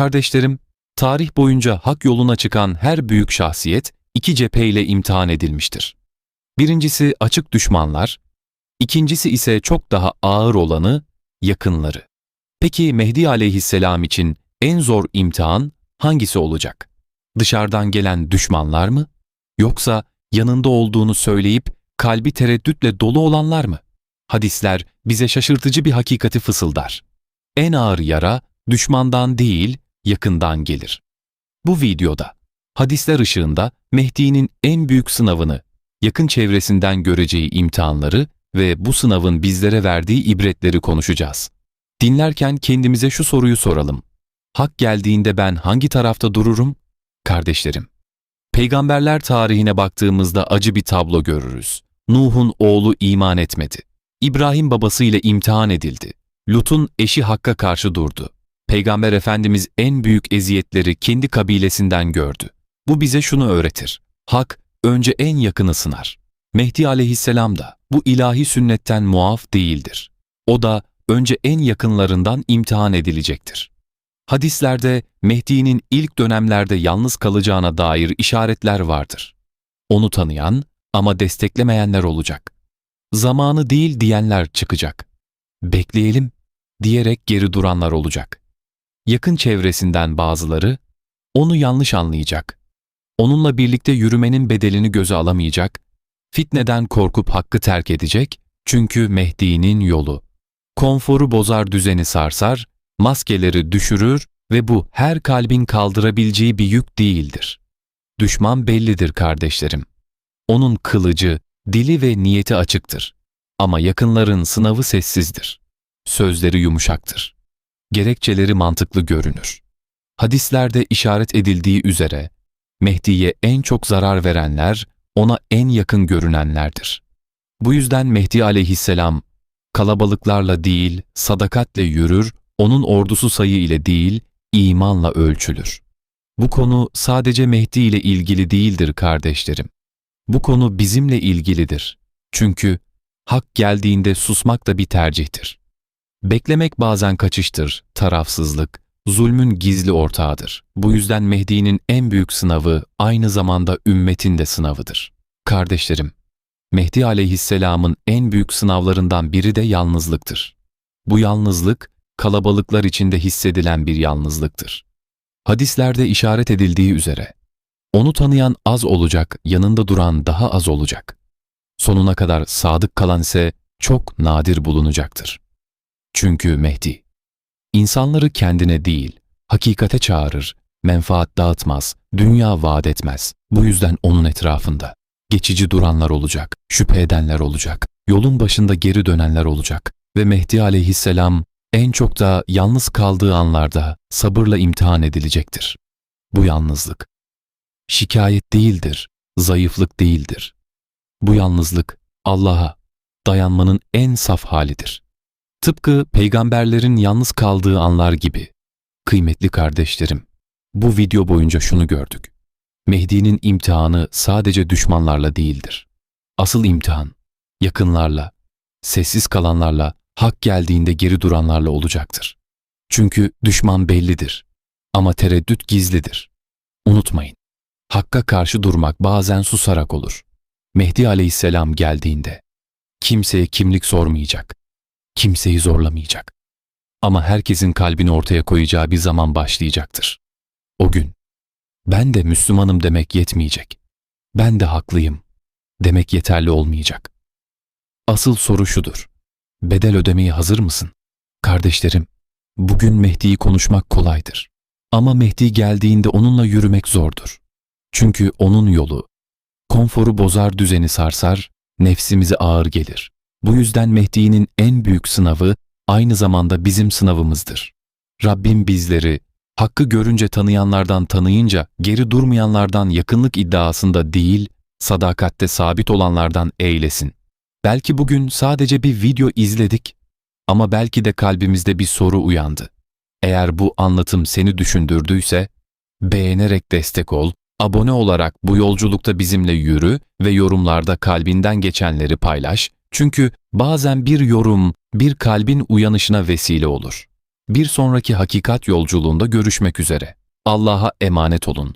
Kardeşlerim, tarih boyunca hak yoluna çıkan her büyük şahsiyet iki cepheyle imtihan edilmiştir. Birincisi açık düşmanlar, ikincisi ise çok daha ağır olanı yakınları. Peki Mehdi aleyhisselam için en zor imtihan hangisi olacak? Dışarıdan gelen düşmanlar mı? Yoksa yanında olduğunu söyleyip kalbi tereddütle dolu olanlar mı? Hadisler bize şaşırtıcı bir hakikati fısıldar. En ağır yara düşmandan değil, yakından gelir. Bu videoda hadisler ışığında Mehdi'nin en büyük sınavını, yakın çevresinden göreceği imtihanları ve bu sınavın bizlere verdiği ibretleri konuşacağız. Dinlerken kendimize şu soruyu soralım. Hak geldiğinde ben hangi tarafta dururum? Kardeşlerim, peygamberler tarihine baktığımızda acı bir tablo görürüz. Nuh'un oğlu iman etmedi. İbrahim babasıyla imtihan edildi. Lut'un eşi Hakk'a karşı durdu. Peygamber Efendimiz en büyük eziyetleri kendi kabilesinden gördü. Bu bize şunu öğretir. Hak önce en yakını sınar. Mehdi aleyhisselam da bu ilahi sünnetten muaf değildir. O da önce en yakınlarından imtihan edilecektir. Hadislerde Mehdi'nin ilk dönemlerde yalnız kalacağına dair işaretler vardır. Onu tanıyan ama desteklemeyenler olacak. Zamanı değil diyenler çıkacak. Bekleyelim diyerek geri duranlar olacak. Yakın çevresinden bazıları onu yanlış anlayacak. Onunla birlikte yürümenin bedelini göze alamayacak. Fitneden korkup hakkı terk edecek. Çünkü Mehdi'nin yolu. Konforu bozar düzeni sarsar, maskeleri düşürür ve bu her kalbin kaldırabileceği bir yük değildir. Düşman bellidir kardeşlerim. Onun kılıcı, dili ve niyeti açıktır. Ama yakınların sınavı sessizdir. Sözleri yumuşaktır. Gerekçeleri mantıklı görünür. Hadislerde işaret edildiği üzere, Mehdi'ye en çok zarar verenler, ona en yakın görünenlerdir. Bu yüzden Mehdi aleyhisselam, kalabalıklarla değil, sadakatle yürür, onun ordusu sayı ile değil, imanla ölçülür. Bu konu sadece Mehdi ile ilgili değildir kardeşlerim. Bu konu bizimle ilgilidir. Çünkü hak geldiğinde susmak da bir tercihtir. Beklemek bazen kaçıştır, tarafsızlık, zulmün gizli ortağıdır. Bu yüzden Mehdi'nin en büyük sınavı aynı zamanda ümmetin de sınavıdır. Kardeşlerim, Mehdi aleyhisselamın en büyük sınavlarından biri de yalnızlıktır. Bu yalnızlık, kalabalıklar içinde hissedilen bir yalnızlıktır. Hadislerde işaret edildiği üzere, onu tanıyan az olacak, yanında duran daha az olacak. Sonuna kadar sadık kalan ise çok nadir bulunacaktır. Çünkü Mehdi, insanları kendine değil, hakikate çağırır, menfaat dağıtmaz, dünya vaat etmez. Bu yüzden onun etrafında geçici duranlar olacak, şüphe edenler olacak, yolun başında geri dönenler olacak ve Mehdi aleyhisselam en çok da yalnız kaldığı anlarda sabırla imtihan edilecektir. Bu yalnızlık şikayet değildir, zayıflık değildir. Bu yalnızlık Allah'a dayanmanın en saf halidir. Tıpkı peygamberlerin yalnız kaldığı anlar gibi. Kıymetli kardeşlerim, bu video boyunca şunu gördük. Mehdi'nin imtihanı sadece düşmanlarla değildir. Asıl imtihan yakınlarla, sessiz kalanlarla, hak geldiğinde geri duranlarla olacaktır. Çünkü düşman bellidir ama tereddüt gizlidir. Unutmayın, hakka karşı durmak bazen susarak olur. Mehdi aleyhisselam geldiğinde kimseye kimlik sormayacak, kimseyi zorlamayacak. Ama herkesin kalbini ortaya koyacağı bir zaman başlayacaktır. O gün ben de Müslümanım demek yetmeyecek. Ben de haklıyım demek yeterli olmayacak. Asıl soru şudur. Bedel ödemeye hazır mısın? Kardeşlerim, bugün Mehdi'yi konuşmak kolaydır. Ama Mehdi geldiğinde onunla yürümek zordur. Çünkü onun yolu, konforu bozar düzeni sarsar, nefsimize ağır gelir. Bu yüzden Mehdi'nin en büyük sınavı aynı zamanda bizim sınavımızdır. Rabbim bizleri hakkı görünce tanıyanlardan tanıyınca geri durmayanlardan yakınlık iddiasında değil, sadakatte sabit olanlardan eylesin. Belki bugün sadece bir video izledik ama belki de kalbimizde bir soru uyandı. Eğer bu anlatım seni düşündürdüyse, beğenerek destek ol, abone olarak bu yolculukta bizimle yürü ve yorumlarda kalbinden geçenleri paylaş. Çünkü bazen bir yorum, bir kalbin uyanışına vesile olur. Bir sonraki hakikat yolculuğunda görüşmek üzere. Allah'a emanet olun.